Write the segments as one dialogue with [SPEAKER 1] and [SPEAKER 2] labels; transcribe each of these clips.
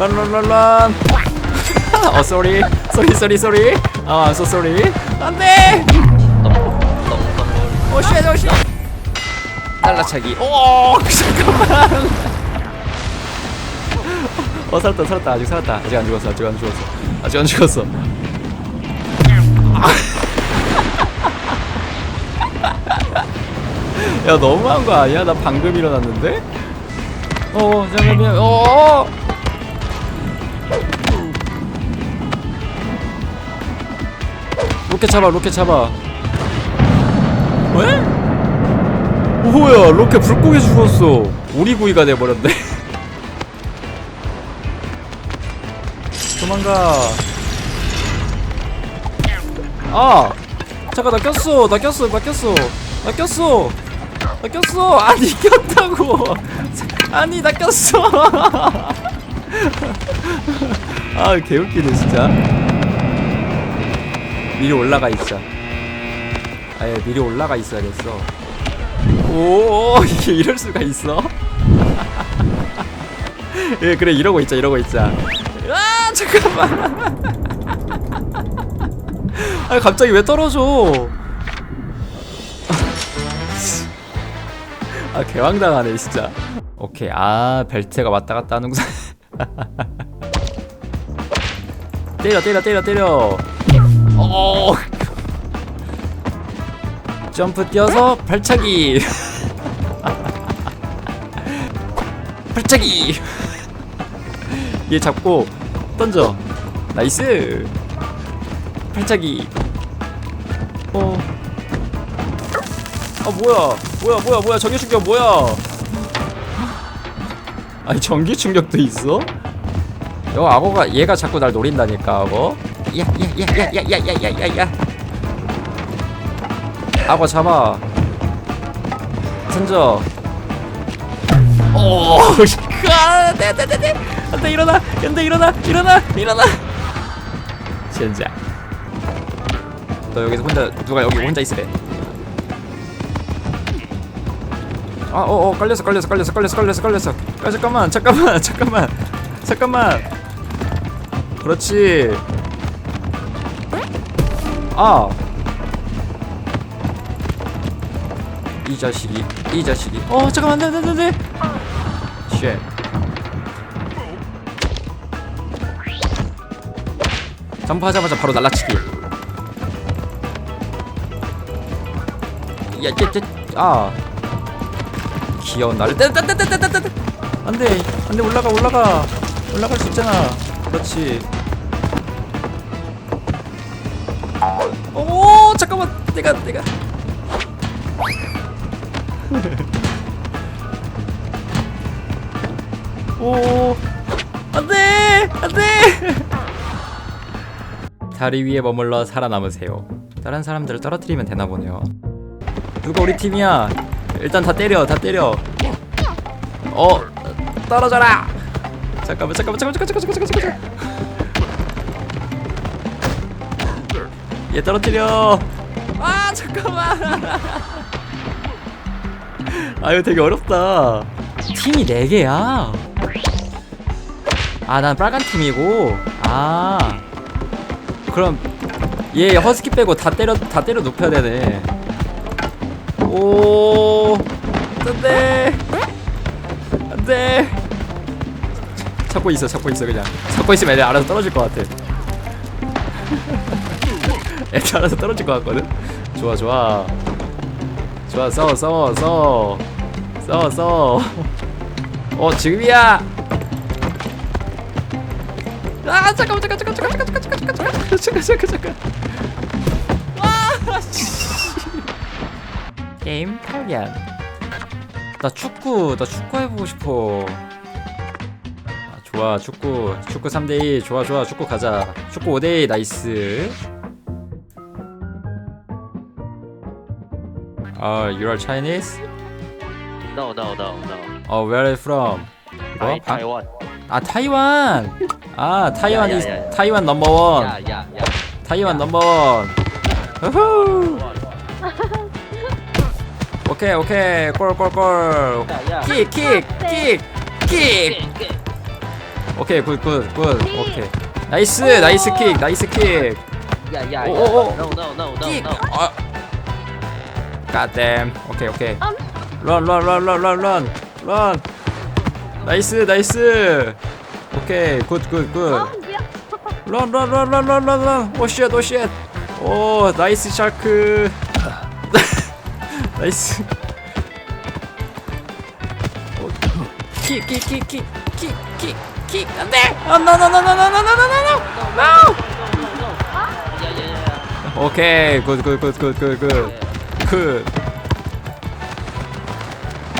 [SPEAKER 1] 런런런런 어 쏘리 쏘리 쏘리 쏘리 아 so sorry. 안돼. 오쉣 오쉣 날라차기. 오 잠깐만. 어 살았다 살았다. 아직 살았다. 아직 안 죽었어 아직 안 죽었어. 아직 안 죽었어. 야 너무한 거 아니야? 나 방금 일어났는데? 어 잠깐만. 어 로켓 잡아 로켓 잡아. 왜? 뭐야 로켓 불고기 죽었어. 오리구이가 돼버렸네. 도망가. 아! 잠깐 나 꼈어. 나 꼈어 나 꼈어. 나 꼈어. 나 꼈어. 아니 꼈다고. 아니 나 꼈어. 아 개웃기네 진짜 미리 올라가 있자 아예 미리 올라가 있어야겠어. 오 이게 이럴 수가 있어? 예 그래 이러고 있자 이러고 있자. 아 잠깐만. 아 갑자기 왜 떨어져? 아 개왕당하네 진짜. 오케이 아 벨트가 왔다 갔다 하는구나. 때려 때려 때려 때려 어. 점프 뛰어서 발차기. 발차기. 얘 잡고 던져. 나이스. 발차기. 어. 아 뭐야. 뭐야 뭐야 뭐야. 전기 충격 뭐야? 아니 전기 충격도 있어? 여 악어가 얘가 자꾸 날 노린다니까 악어. 야야야야야야야야야 악어 잡아. 던져. 오 안돼 안돼 안돼 안돼 일어나. 안돼 일어나. 일어나. 일어나. 젠장 너 여기서 혼자 누가 여기 혼자 있으래? 아, 어, 어, 깔렸어, 깔렸어, 깔렸어, 깔렸어, 깔렸어, 깔렸어. 아, 잠깐만, 잠깐만, 잠깐만, 잠깐만. 그렇지. 아, 이 자식이, 이 자식이. 어, 잠깐만, 네, 네. 쉣. 점프하자마자 바로 날라치기. 야, 야, 야, 아. 귀여운 나를 안돼 안돼 올라가 올라가 올라갈 수 있잖아 그렇지. 오 잠깐만. 내가 내가. 오 안돼 안돼. 다리 위에 머물러 살아남으세요. 다른 사람들을 떨어뜨리면 되나 보네요. 누가 우리 팀이야? 일단 다 때려 다 때려. 어 떨어져라 잠깐만 잠깐만 잠깐만 잠깐만 잠깐만 잠깐만 얘 떨어뜨려. 아 잠깐만. 아 이거 되게 어렵다. 팀이 4개야. 아 난 빨간 팀이고. 아. 그럼 얘 허스키 빼고 다 때려 다 때려 눕혀야 되네. 오. 안돼. 안돼 잡고 있어 잡고 있어 그냥. 잡고 있으면 애들 알아서 떨어질 것 같아. 애들 알아서 떨어질 것 같거든? 좋아 좋아. 좋아 싸워 싸워 싸워 싸워 싸워 어 지금이야! 아 잠깐만 잠깐 잠깐 잠깐 잠깐 잠깐 잠깐 잠깐 잠깐 잠깐 잠깐 와 씨. 게임 탈기한 나 축구 나 축구 해보고 싶어. 아, 좋아 축구 축구 3대2 좋아 좋아 축구 가자 축구 5대2 나이스 아 you are Chinese?
[SPEAKER 2] No, no, no, no.
[SPEAKER 1] 어 where are you from?
[SPEAKER 2] Thai,
[SPEAKER 1] 방-
[SPEAKER 2] Taiwan.
[SPEAKER 1] 아 타이완 아 타이완
[SPEAKER 2] 야.
[SPEAKER 1] 타이완 넘버 원
[SPEAKER 2] Yeah, yeah, yeah.
[SPEAKER 1] 타이완
[SPEAKER 2] 야.
[SPEAKER 1] 넘버 원 우후 오케이 오케이 골골골. 킥킥킥킥 오케이 굿 굿 굿. 오케이. 나이스 나이스 킥 나이스 킥.
[SPEAKER 2] Yeah, yeah,
[SPEAKER 1] Oh,
[SPEAKER 2] yeah.
[SPEAKER 1] oh, oh.
[SPEAKER 2] No, no, no, no,
[SPEAKER 1] 킥.
[SPEAKER 2] no.
[SPEAKER 1] 아. God 오케이 오케이. 런런런런런런. 런. 나이스 나이스. 오케이 굿굿굿. 런런런런런런 오쉣 오쉣. 오 나이스 샤크. 나이스. 킥킥킥킥킥킥 킥. 안돼. 노노노노노노노노노노. 오케이. 굿굿굿굿굿굿. 굿.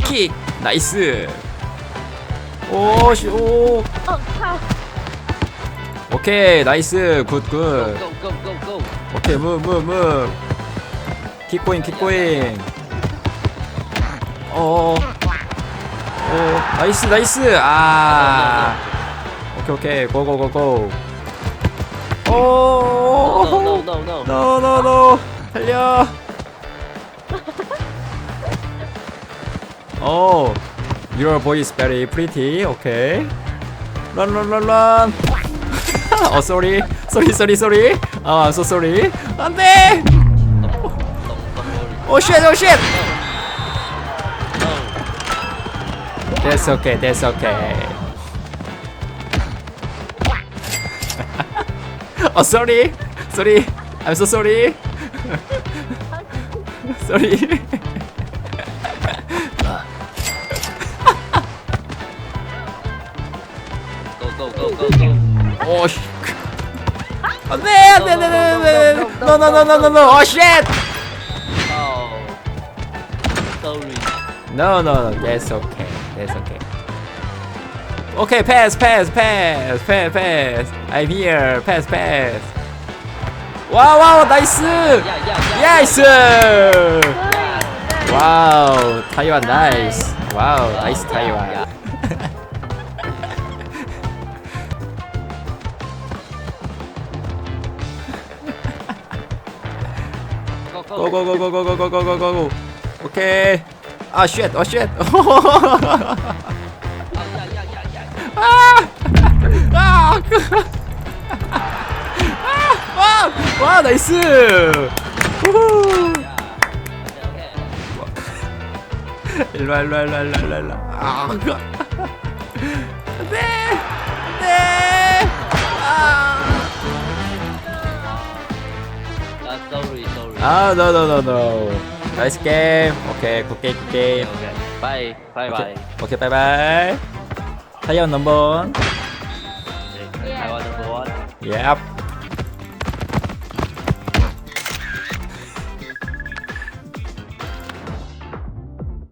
[SPEAKER 1] 킥. 나이스. 오씨 오. 오케이. 나이스. 굿굿. 오케이. 무무무. 킥고잉 킥고잉 어오 나이스 나이스. 아 오케이 오케이 고고고고
[SPEAKER 2] No, no, no,
[SPEAKER 1] 오
[SPEAKER 2] no, no.
[SPEAKER 1] 노노노 달려 오 Your is very pretty Okay Run run run run 어 sorry sorry sorry sorry 아 so sorry 안돼. 오 shit 오 shit
[SPEAKER 2] No.
[SPEAKER 1] That's okay that's okay 어 sorry sorry I'm so sorry sorry
[SPEAKER 2] Go, go, go, go, go.
[SPEAKER 1] 오씨 안돼 안돼 안돼 안돼 노노노노노노 오 shit
[SPEAKER 2] Oh. Sorry.
[SPEAKER 1] No, no, no. That's okay. That's okay. Okay, pass, pass, pass, pass, pass. I'm here. Pass, pass. Wow, wow, nice.
[SPEAKER 2] Yeah, yeah, yeah.
[SPEAKER 1] Yes. Wow, Taiwan, nice. Wow, nice Taiwan.
[SPEAKER 2] Go, go,
[SPEAKER 1] go, go, go, go, go, go, go, go. Okay. Ah, shit, oh, shit. 아! 아! 아! 와! 와, 나이스! 우후! 일로와, 일로와, 일로와, 일로와, 일로와. 아! 안 돼! 안 돼! 아!
[SPEAKER 2] Uh, sorry, sorry.
[SPEAKER 1] 아, no, no, no, no. 나이스 게임. 오케이, 굿 게임, 굿 게임.
[SPEAKER 2] Okay. Bye. Bye, bye.
[SPEAKER 1] 오케이, 바이 바이. ขยับหนึ่ง
[SPEAKER 2] บอล, 원.
[SPEAKER 1] เ